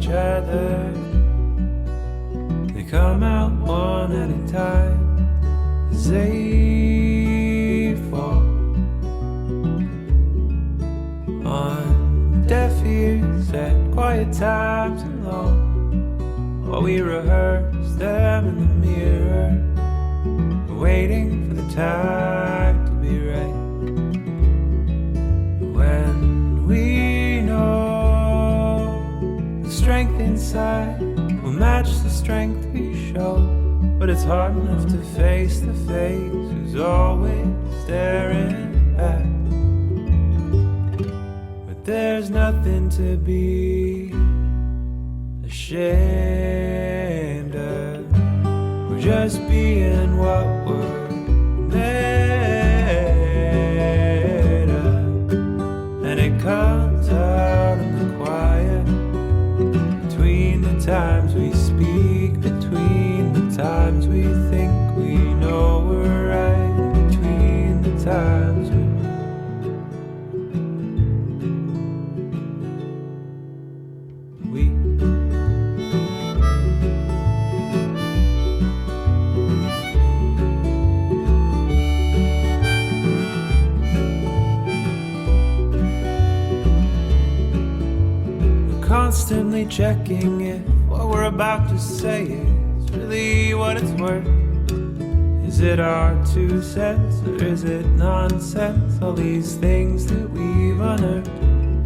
each other. They come out one at a time as they fall on deaf ears at quiet times alone. While we rehearse them in the mirror, waiting for the time inside will match the strength we show, but it's hard enough to face the face who's always staring back. But there's nothing to be ashamed of. We're just being what we're made checking if what we're about to say is really what it's worth. Is it our two cents or is it nonsense? All these things that we've unearthed,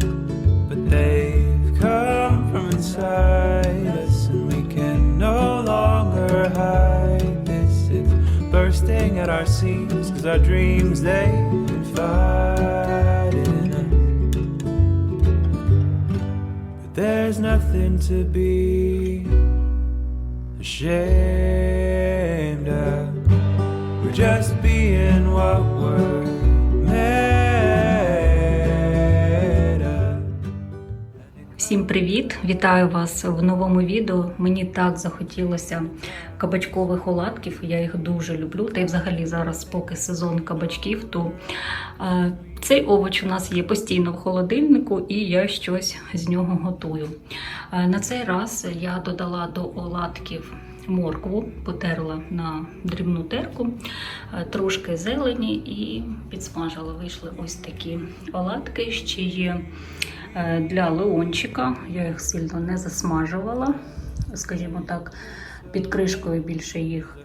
but they've come from inside us and we can no longer hide this. It's bursting at our seams because our dreams they've confided there's nothing to be ashamed of. We're just being what we're made of. Всім привіт! Вітаю вас в новому відео. Мені так захотілося кабачкових оладків. Я їх дуже люблю. Та й взагалі зараз, поки сезон кабачків, то е, цей овоч у нас є постійно в холодильнику, і я щось з нього готую. Е, на цей раз я додала до оладків. Моркву потерла на дрібну терку, е, трошки зелені і підсмажила. Вийшли ось такі оладки. Ще є е, для леончика. Я їх сильно не засмажувала, скажімо так, під кришкою більше їх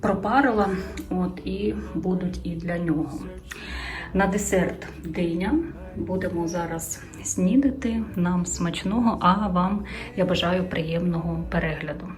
пропарила. От, і будуть і для нього. На десерт диня. Будемо зараз снідати. Нам смачного, а вам я бажаю приємного перегляду.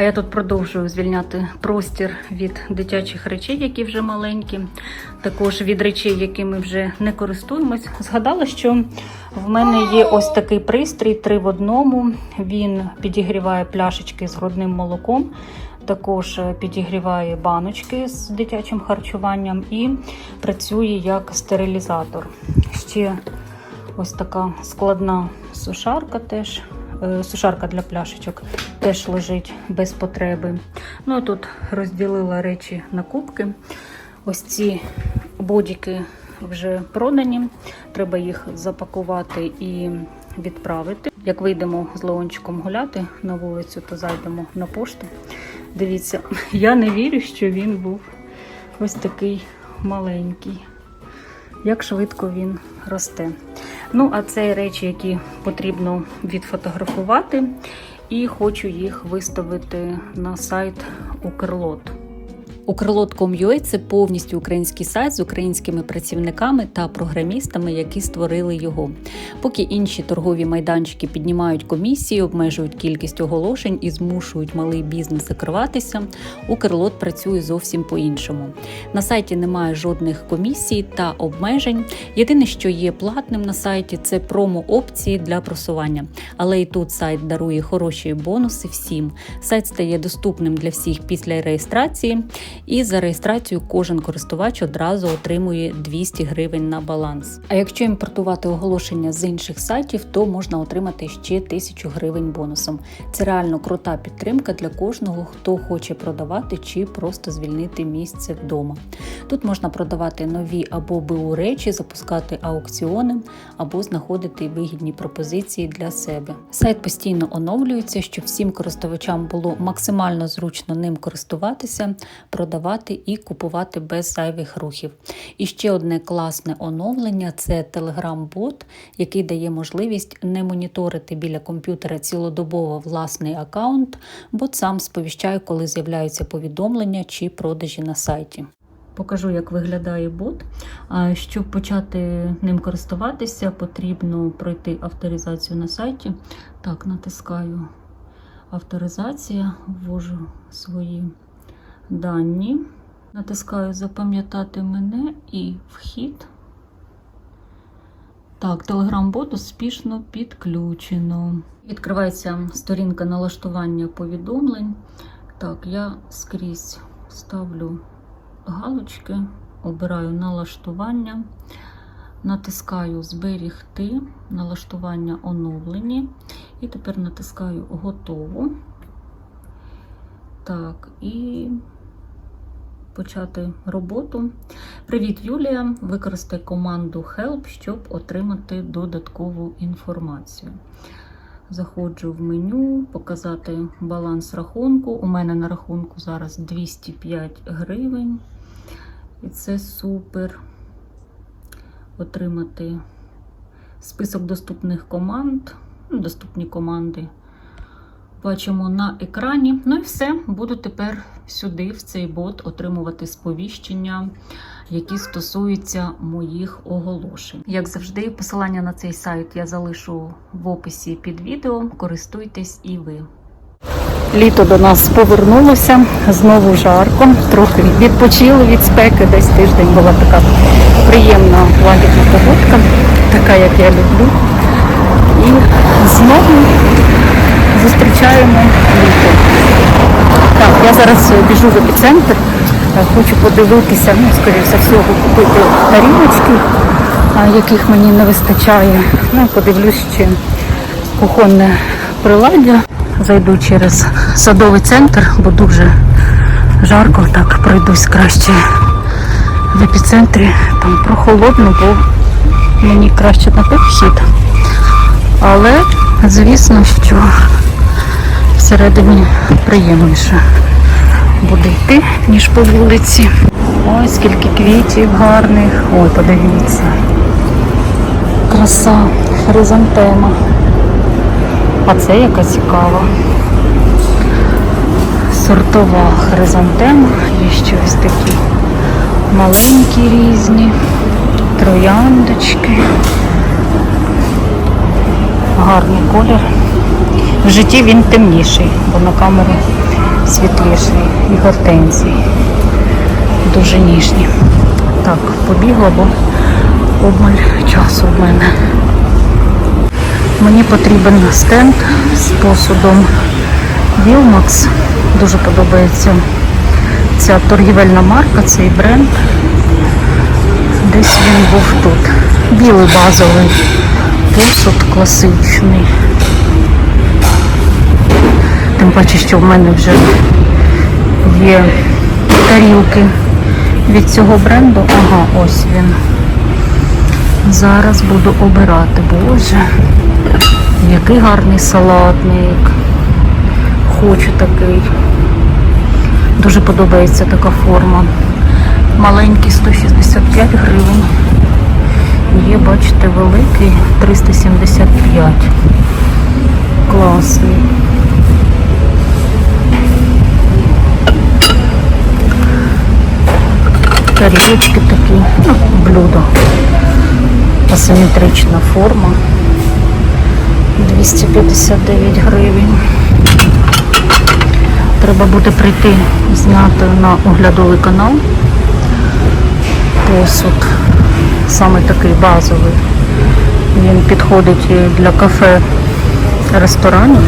А я тут продовжую звільняти простір від дитячих речей, які вже маленькі, також від речей, якими вже не користуємось. Згадала, що в мене є ось такий пристрій три в одному. Він підігріває пляшечки з грудним молоком. Також е, підігріває баночки з дитячим харчуванням і працює як стерилізатор. Ще ось така складна сушарка теж. Е, Сушарка для пляшечок теж лежить без потреби. Ну тут розділила речі на кубки. Ось ці бодіки вже продані. Треба їх запакувати і відправити. Як вийдемо з Леончиком гуляти на вулицю, то зайдемо на пошту. Дивіться, я не вірю, що він був ось такий маленький. Як швидко він росте. Ну, а це речі, які потрібно відфотографувати, і хочу їх виставити на сайт Укрлот. Укрлот.com.ua – це повністю український сайт з українськими працівниками та програмістами, які створили його. Поки інші торгові майданчики піднімають комісії, обмежують кількість оголошень і змушують малий бізнес закриватися, Укрлот працює зовсім по-іншому. На сайті немає жодних комісій та обмежень. Єдине, що є платним на сайті, це промо-опції для просування. Але і тут сайт дарує хороші бонуси всім. Сайт стає доступним для всіх після реєстрації, і за реєстрацію кожен користувач одразу отримує 200 гривень на баланс. А якщо імпортувати оголошення з інших сайтів, то можна отримати ще 1000 гривень бонусом. Це реально крута підтримка для кожного, хто хоче продавати чи просто звільнити місце вдома. Тут можна продавати нові або БУ речі, запускати аукціони або знаходити вигідні пропозиції для себе. Сайт постійно оновлюється, щоб всім користувачам було максимально зручно ним користуватися, продавати і купувати без зайвих рухів. І ще одне класне оновлення це Telegram-бот, який дає можливість не моніторити біля комп'ютера цілодобово власний аккаунт, бот сам сповіщає, коли з'являються повідомлення чи продажі на сайті. Покажу, як виглядає бот. Щоб почати ним користуватися, потрібно пройти авторизацію на сайті. Так, натискаю авторизація, ввожу свої дані, натискаю Запам'ятати мене і вхід. Так, Telegram-бот успішно підключено. Відкривається сторінка налаштування повідомлень. Так, я скрізь ставлю галочки, обираю налаштування, натискаю Зберігти, налаштування оновлені. І тепер натискаю Готово. Так, і почати роботу. Привіт, Юлія! Використай команду Help, щоб отримати додаткову інформацію. Заходжу в меню, показати баланс рахунку. У мене на рахунку зараз 205 гривень. І це супер. Отримати список доступних команд, ну, доступні команди. Бачимо на екрані. Ну і все, буду тепер сюди, в цей бот, отримувати сповіщення, які стосуються моїх оголошень. Як завжди, посилання на цей сайт я залишу в описі під відео. Користуйтесь і ви. Літо до нас повернулося, знову жарко, трохи відпочили від спеки, десь тиждень була така приємна лагідна погодка, така, як я люблю. І знову зустрічаємо літо. Так, я зараз е, біжу в епіцентр, е, хочу подивитися, ну, скоріше всього, купити тарілочки, яких мені не вистачає. Ну, подивлюсь ще кухонне приладдя. Зайду через садовий центр, бо дуже жарко, так пройдусь краще в епіцентрі. Там прохолодно, бо мені краще на той. Але, звісно, що всередині приємніше буде йти, ніж по вулиці. Ой, скільки квітів гарних. Ой, подивіться. Краса, хризантема. А це яка цікава. Сортова хризантема. Є ще ось такі маленькі різні, трояндочки. Гарний колір. В житті він темніший, бо на камеру світліший. І гортензії. Дуже ніжні. Так, побігла, бо обмаль часу в мене. Мені потрібен стенд з посудом Vilmax. Дуже подобається ця торгівельна марка, цей бренд. Десь він був тут. Білий базовий посуд класичний. Паче, що в мене вже є тарілки від цього бренду. Ага, ось він. Зараз буду обирати. Боже, який гарний салатник. Хочу такий. Дуже подобається така форма. Маленький 165 гривень. Є, бачите, великий 375. Класний. Тарілочки такі, ну, блюдо. Асиметрична форма. 259 гривень. Треба буде прийти зняти на оглядовий канал посуд. Саме такий базовий. Він підходить і для кафе ресторанів,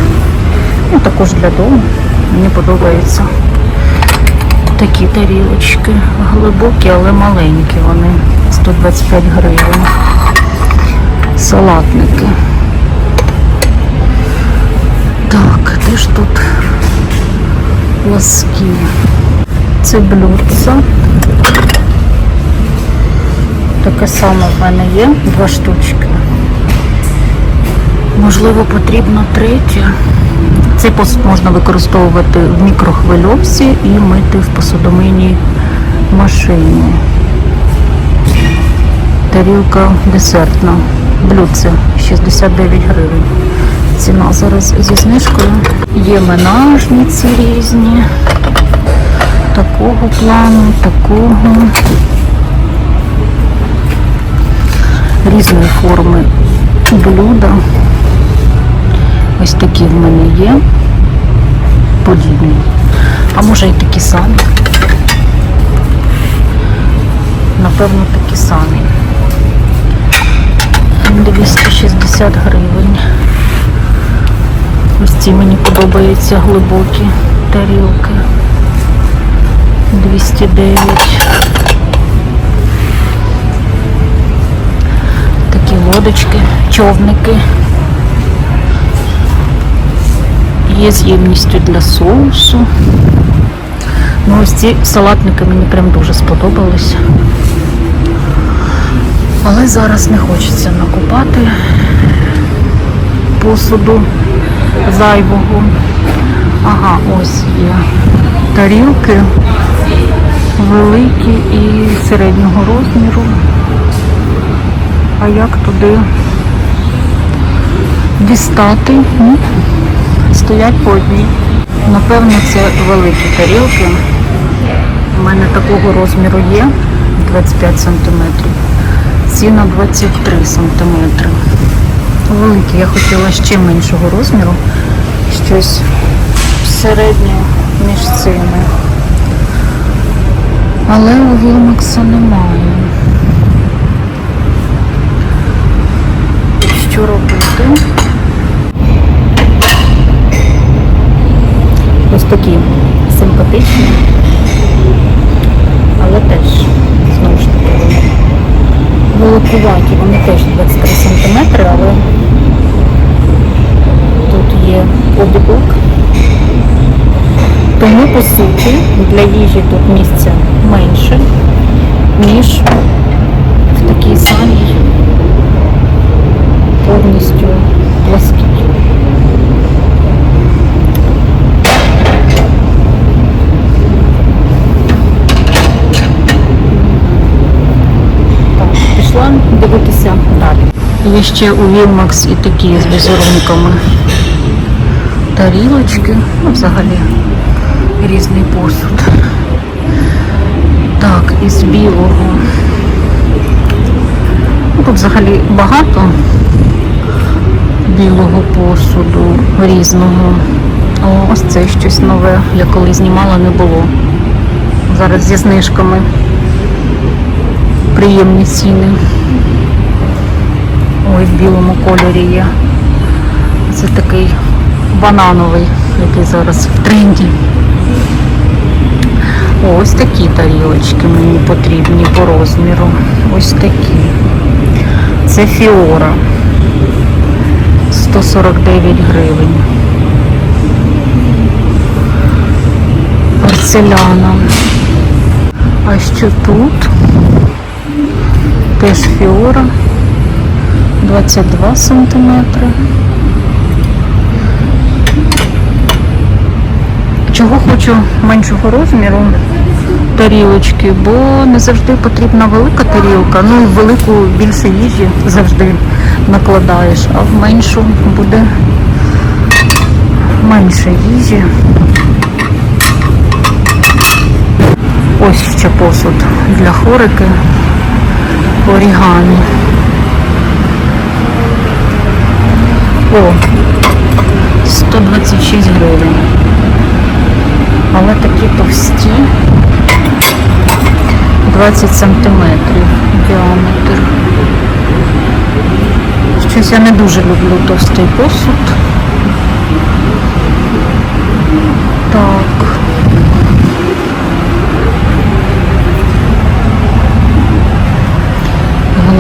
ну також для дому. Мені подобається. Такі тарілочки глибокі, але маленькі вони. 125 гривень. Салатники. Так, де ж тут ласки? Це блюдце. Таке саме в мене є, два штучки. Можливо, потрібно третє. Цей посуд можна використовувати в мікрохвильовці і мити в посудомийній машині. Тарілка десертна. Блюдце 69 гривень. Ціна зараз зі знижкою. Є менажниці різні. Такого плану, такого. Різної форми блюда. Ось такі в мене є. Подібні. А може і такі самі. Напевно, такі самі. 260 гривень. Ось ці мені подобаються глибокі тарілки. 209. Такі лодочки, човники. Є з ємністю для соусу. Ну, ось ці салатники мені прям дуже сподобались. Але зараз не хочеться накупати посуду зайвого. Ага, ось є тарілки великі і середнього розміру. А як туди дістати? Стоять по одній. Напевно, це великі тарілки. У мене такого розміру є 25 сантиметрів. Ці на 23 сантиметри. Великі. Я хотіла ще меншого розміру. Щось середнє між цими. Але у Вілмакса немає. Що робити? Ось такі симпатичні, але теж, знову ж таки, великуваті, вони теж 23 см, але тут є обідок. Тому, по суті, для їжі тут місця менше, ніж в такій самій повністю плоскій. Так, пішла дивитися далі. Є ще у Вілмакс і такі з візерунками тарілочки, ну взагалі різний посуд. Так, із білого. Ну, Тут взагалі багато білого посуду різного. О, ось це щось нове. Я коли знімала, не було. Зараз зі знижками приємні ціни. Ой, в білому кольорі є. Це такий банановий, який зараз в тренді. Ось такі тарілочки мені потрібні по розміру. Ось такі. Це фіора. 149 гривень. Порцеляна. А що тут? Теж фіора. 22 сантиметри. Чого хочу меншого розміру тарілочки, бо не завжди потрібна велика тарілка. Ну, в велику більше їжі завжди накладаєш, а в меншу буде менше їжі. Ось ще посуд для хорики. Орігамі. О, 126 гривень. Але такі товсті. 20 сантиметрів діаметр. Щось я не дуже люблю товстий посуд. Так.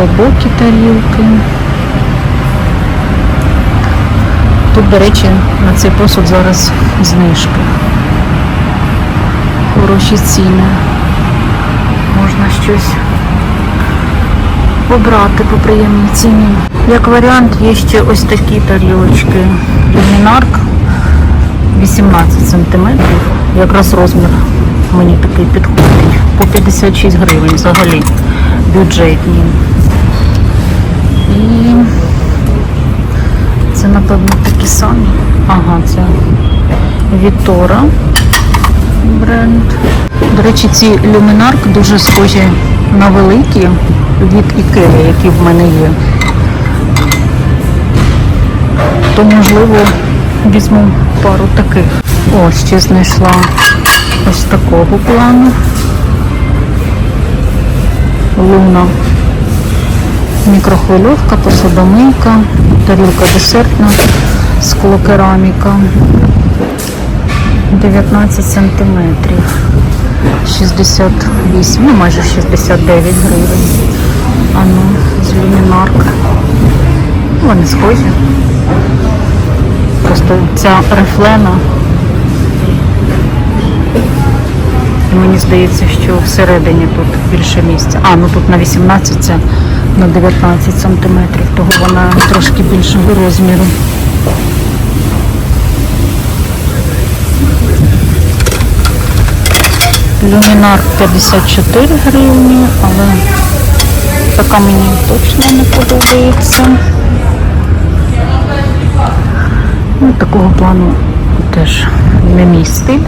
Глибокі тарілки. Тут, до речі, на цей посуд зараз знижка. Хороші ціни. Можна щось обрати по приємній ціні. Як варіант, є ще ось такі тарілочки. Люмінарк 18 см. Якраз розмір мені такий підходить. По 56 гривень взагалі бюджетні. І це, напевно, такі самі. Ага, це Вітора бренд. До речі, ці люмінарк дуже схожі на великі від Ікеї, які в мене є. То, можливо, візьму пару таких. О, ще знайшла ось такого плану. Луна. Мікрохвильовка, посудомийка, тарілка десертна, склокераміка. 19 сантиметрів. 68, ну майже 69 гривень. А ну, з люмінарка. Вони схожі. Просто ця рифлена. І мені здається, що всередині тут більше місця. А, ну тут на 18, це на 19 сантиметрів, того вона трошки більшого розміру. Люмінар 54 гривні, але така мені точно не подобається. Ну, такого плану теж не мій стиль.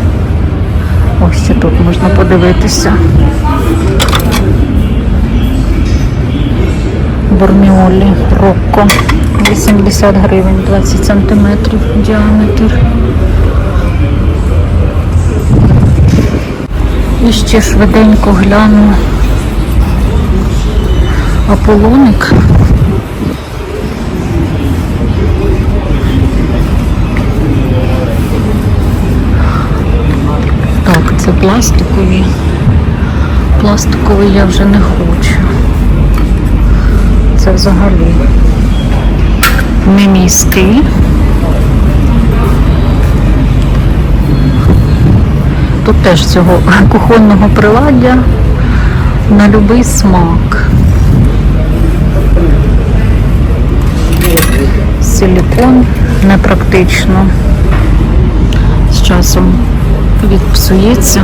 Ось тут можна подивитися. Борміолі Рокко 80 гривень, 20 сантиметрів діаметр. І ще швиденько гляну Аполлоник. Так, це пластикові. Пластиковий я вже не хочу. Це взагалі не мій стиль. Тут теж цього кухонного приладдя на будь-який смак. Силікон непрактично. З часом відпсується.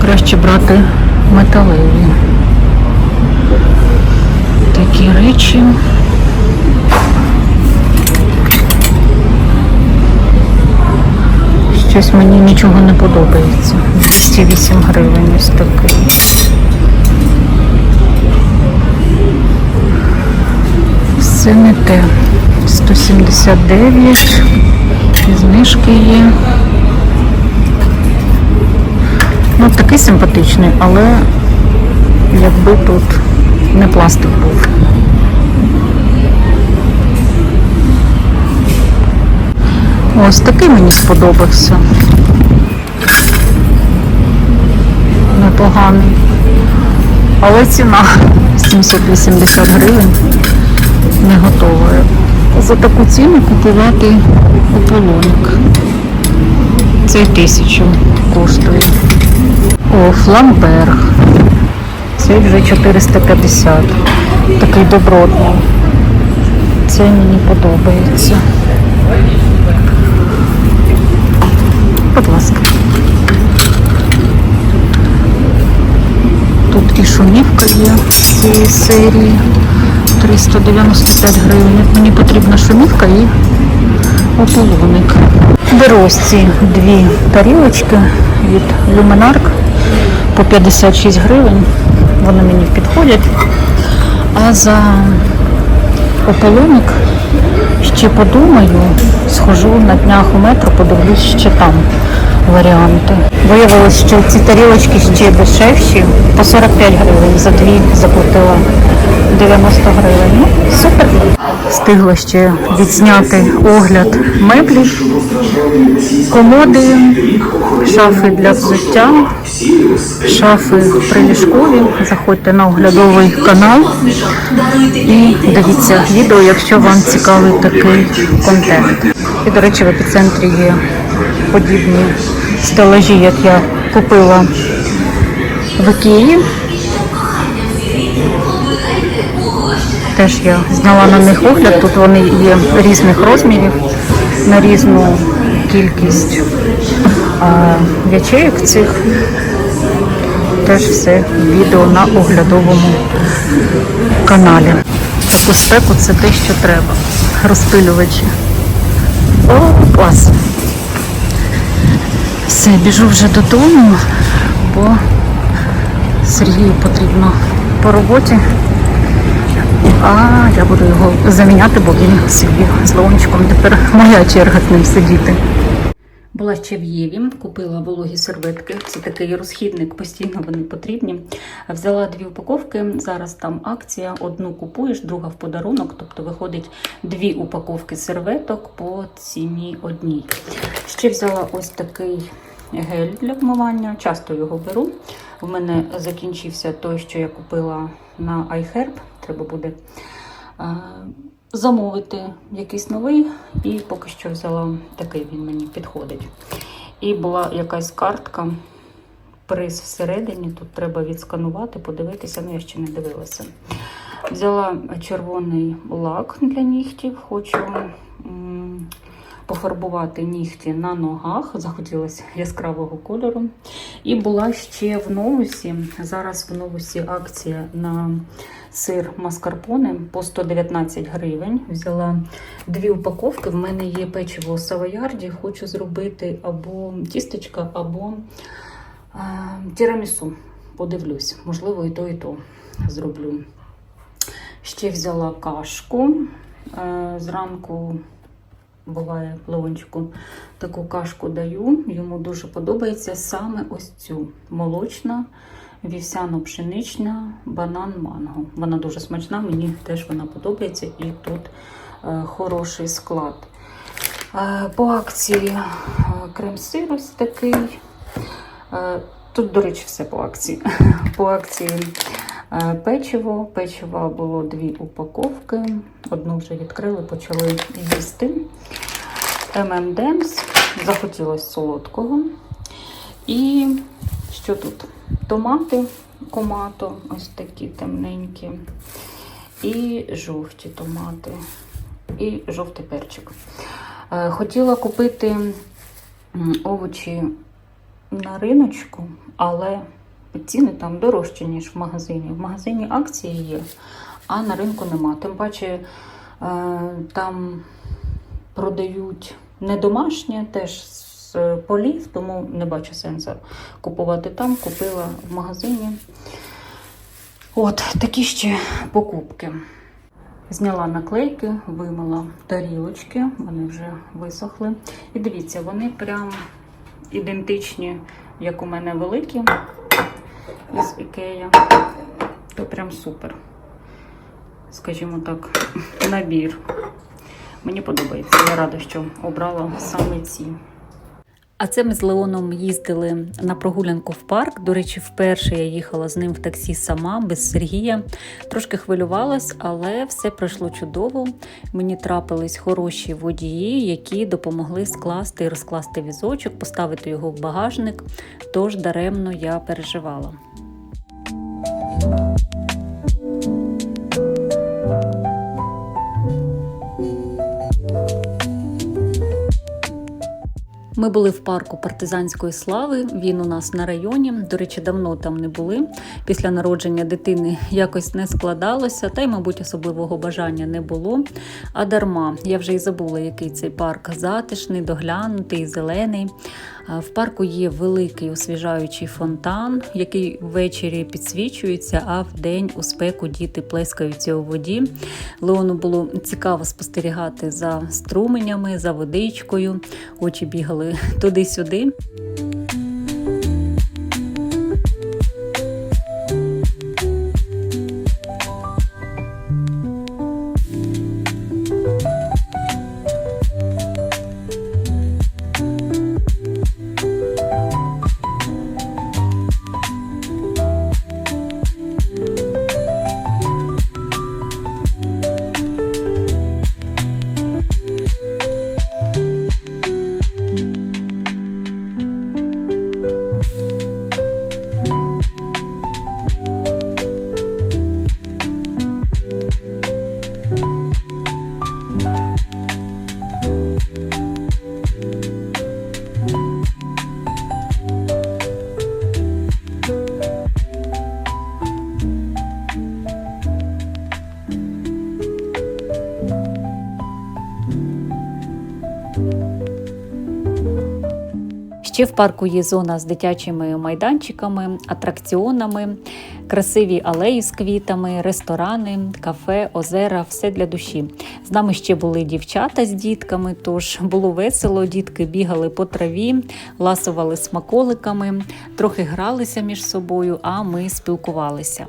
Краще брати металеві. Такі речі. Щось мені нічого не подобається. 208 гривень ось такий. Все не те. 179. І знижки є. Ну, такий симпатичний, але якби тут не пластик був. Ось такий мені сподобався. Непоганий. Але ціна 780 гривень не готова. За таку ціну купувати ополоник. Цей тисячу коштує. О, фламберг. Цей вже 450. Такий добротний. Це мені подобається. Будь ласка. Тут і шумівка є з цієї серії. 395 гривень. Мені потрібна шумівка і ополоник. Беру ці дві тарілочки від Luminark по 56 гривень. Вони мені підходять. А за ополоник ще подумаю, схожу на днях у метро, подивлюсь ще там варіанти. Виявилось, що ці тарілочки ще дешевші, по 45 гривень, за дві заплатила 90 гривень. Ну, супер. Встигла ще відзняти огляд меблів, комоди, шафи для взуття, шафи приліжкові. Заходьте на оглядовий канал і дивіться відео, якщо вам цікавий такий контент. І, до речі, в епіцентрі є подібні стелажі, як я купила в Ікеї. Теж я зняла на них огляд. Тут вони є різних розмірів на різну кількість а, ячеїк цих. Теж все відео на оглядовому каналі. У спеку це те, що треба. Розпилювачі. О, клас. Все, біжу вже додому, бо Сергію потрібно по роботі. А я буду його заміняти, бо він собі з лончиком. Тепер моя черга з ним сидіти. Була ще в Єві, купила вологі серветки. Це такий розхідник, постійно вони потрібні. Взяла дві упаковки. Зараз там акція. Одну купуєш, друга в подарунок. Тобто виходить дві упаковки серветок по ціні одній. Ще взяла ось такий гель для вмивання. Часто його беру. В мене закінчився той, що я купила на iHerb. Треба буде е, замовити якийсь новий, і поки що взяла такий, він мені підходить. І була якась картка, приз всередині. Тут треба відсканувати, подивитися, ну я ще не дивилася. Взяла червоний лак для нігтів, хочу пофарбувати нігті на ногах. Захотілося яскравого кольору. І була ще в новусі. Зараз в новусі акція на сир маскарпоне по 119 гривень. Взяла дві упаковки. В мене є печиво савоярді. Хочу зробити або тістечка, або а, тірамісу. Подивлюсь, можливо, і то, і то зроблю. Ще взяла кашку. Е, Зранку буває Леончику таку кашку даю. Йому дуже подобається саме ось цю молочна, вівсяно-пшенична, банан манго. Вона дуже смачна, мені теж вона подобається і тут е, хороший склад. Е, по акції е, крем-сир ось такий. Е, Тут, до речі, все по акції. По акції печиво. Печива було дві упаковки. Одну вже відкрили, почали їсти. ММДМС. Захотілося солодкого. І що тут? Томати, комато, ось такі темненькі. І жовті томати. І жовтий перчик. Е, Хотіла купити овочі на риночку, але ціни там дорожчі, ніж в магазині. В магазині акції є, а на ринку нема. Тим паче е, там продають не домашнє, теж з полів, тому не бачу сенсу купувати там. Купила в магазині. От такі ще покупки. Зняла наклейки, вимила тарілочки, вони вже висохли. І дивіться, вони прям ідентичні, як у мене великі із Ікея. То прям супер. Скажімо так, набір. Мені подобається. Я рада, що обрала саме ці. А це ми з Леоном їздили на прогулянку в парк. До речі, вперше я їхала з ним в таксі сама, без Сергія. Трошки хвилювалась, але все пройшло чудово. Мені трапились хороші водії, які допомогли скласти і розкласти візочок, поставити його в багажник. Тож даремно я переживала. Ми були в парку партизанської слави. Він у нас на районі. До речі, давно там не були. Після народження дитини якось не складалося, та й, мабуть, особливого бажання не було. А дарма я вже й забула, який цей парк затишний, доглянутий, зелений. А В парку є великий освіжаючий фонтан, який ввечері підсвічується, а вдень у спеку діти плескаються у воді. Леону було цікаво спостерігати за струменями, за водичкою. Очі бігали туди-сюди. Ще в парку є зона з дитячими майданчиками, атракціонами, красиві алеї з квітами, ресторани, кафе, озера все для душі. З нами ще були дівчата з дітками, тож було весело. Дітки бігали по траві, ласували смаколиками, трохи гралися між собою, а ми спілкувалися.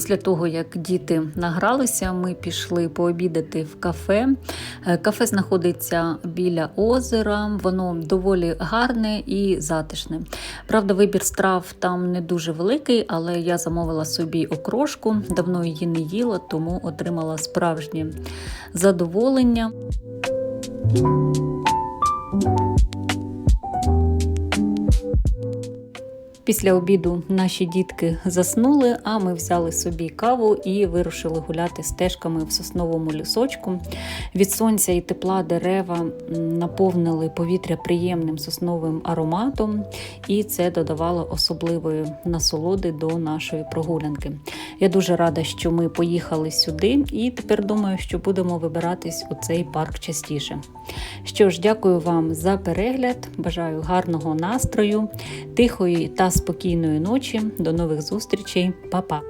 Після того, як діти награлися, ми пішли пообідати в кафе. Е, Кафе знаходиться біля озера, воно доволі гарне і затишне. Правда, вибір страв там не дуже великий, але я замовила собі окрошку, давно її не їла, тому отримала справжнє задоволення. Після обіду наші дітки заснули, а ми взяли собі каву і вирушили гуляти стежками в сосновому лісочку. Від сонця і тепла дерева наповнили повітря приємним сосновим ароматом, і це додавало особливої насолоди до нашої прогулянки. Я дуже рада, що ми поїхали сюди, і тепер думаю, що будемо вибиратись у цей парк частіше. Що ж, дякую вам за перегляд. Бажаю гарного настрою, тихої та спокійної ночі. До нових зустрічей, Па-па!